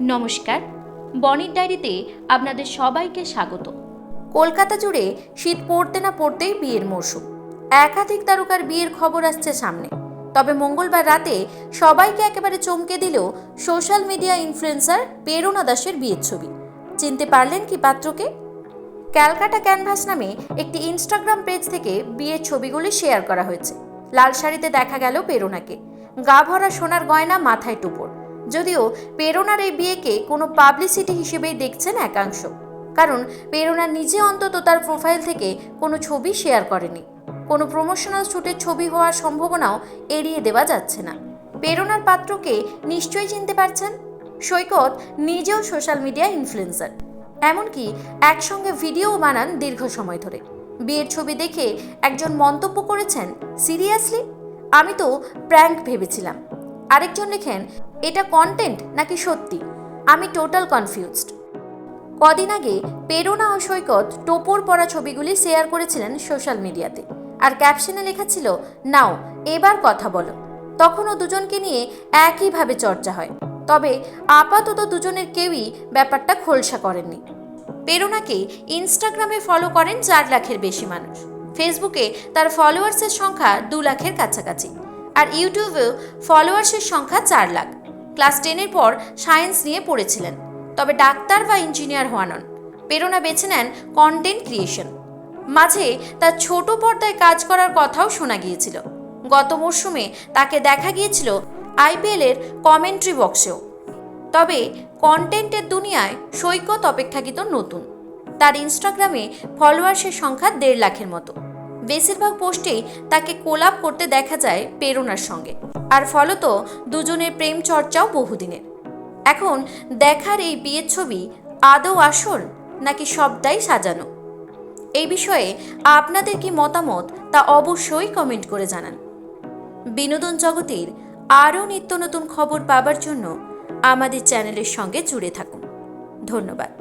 নমস্কার। বনির ডায়েরিতে আপনাদের সবাইকে স্বাগত। কলকাতা জুড়ে শীত পড়তে না পড়তেই বিয়ের মরশুম। একাধিক তারকার বিয়ের খবর আসছে সামনে। তবে মঙ্গলবার রাতে সবাইকে একেবারে চমকে দিল সোশ্যাল মিডিয়া ইনফ্লুয়েন্সার প্রেরণা দাসের বিয়ের ছবি। চিনতে পারলেন কি পাত্রকে? ক্যালকাটা ক্যানভাস নামে একটি ইনস্টাগ্রাম পেজ থেকে বিয়ের ছবিগুলি শেয়ার করা হয়েছে। লাল শাড়িতে দেখা গেল প্রেরণাকে গা ভরা সোনার গয়না মাথায় টুপর। যদিও প্রেরণার এই বিয়েকে কোনো পাবলিসিটি হিসেবেই দেখছেন একাংশ। কারণ প্রেরণা নিজে অন্তত তার প্রোফাইল থেকে কোনো ছবি শেয়ার করেনি। কোনো প্রমোশনাল শ্যুটের ছবি হওয়ার সম্ভাবনাও এড়িয়ে দেওয়া যাচ্ছে না। প্রেরণার পাত্রকে নিশ্চয়ই চিনতে পারছেন? সৈকত নিজেও সোশ্যাল মিডিয়া ইনফ্লুয়েন্সার। এমনকি একসঙ্গে ভিডিও বানান দীর্ঘ সময় ধরে। বিয়ের ছবি দেখে একজন মন্তব্য করেছেন, সিরিয়াসলি? আমি তো প্র্যাঙ্ক ভেবেছিলাম। আরেকজন লেখেন, এটা কন্টেন্ট নাকি সত্যি? আমি টোটাল কনফিউজড কদিন আগে পেরোনা ও সৈকত টোপর পরা ছবিগুলি শেয়ার করেছিলেন সোশ্যাল মিডিয়াতে আর ক্যাপশনে লেখা ছিল, নাও, এবার কথা বলো। তখনও দুজনকে নিয়ে একইভাবে চর্চা হয়। তবে আপাতত দুজনের কেউই ব্যাপারটা খোলসা করেননি। পেরোনাকে ইনস্টাগ্রামে ফলো করেন চার লাখের বেশি মানুষ। ফেসবুকে তার ফলোয়ার্সের সংখ্যা দু লাখের কাছাকাছি। আর ইউটিউবেও ফলোয়ার্সের সংখ্যা চার লাখ। ক্লাস টেনের পর সায়েন্স নিয়ে পড়েছিলেন। তবে ডাক্তার বা ইঞ্জিনিয়ার হওয়া নন। প্রেরণা বেছে নেন কন্টেন্ট ক্রিয়েশন। মাঝে তার ছোট পর্দায় কাজ করার কথাও শোনা গিয়েছিল। গত মরশুমে তাকে দেখা গিয়েছিল আইপিএলের কমেন্ট্রি বক্সেও। তবে কন্টেন্টের দুনিয়ায় সৈকত অপেক্ষাকৃত নতুন। তার ইনস্টাগ্রামে ফলোয়ার্সের সংখ্যা দেড় লাখের মতো। বেশিরভাগ পোস্টেই তাকে কোলাপ করতে দেখা যায় প্রেরণার সঙ্গে। আর ফলত দুজনের প্রেম চর্চাও বহুদিনের। এখন দেখার এই বিয়ের ছবি আদৌ আসল নাকি সবটাই সাজানো? এই বিষয়ে আপনাদের কি মতামত তা অবশ্যই কমেন্ট করে জানান। বিনোদন জগতের আরও নিত্য নতুন খবর পাবার জন্য আমাদের চ্যানেলের সঙ্গে জুড়ে থাকুন। ধন্যবাদ।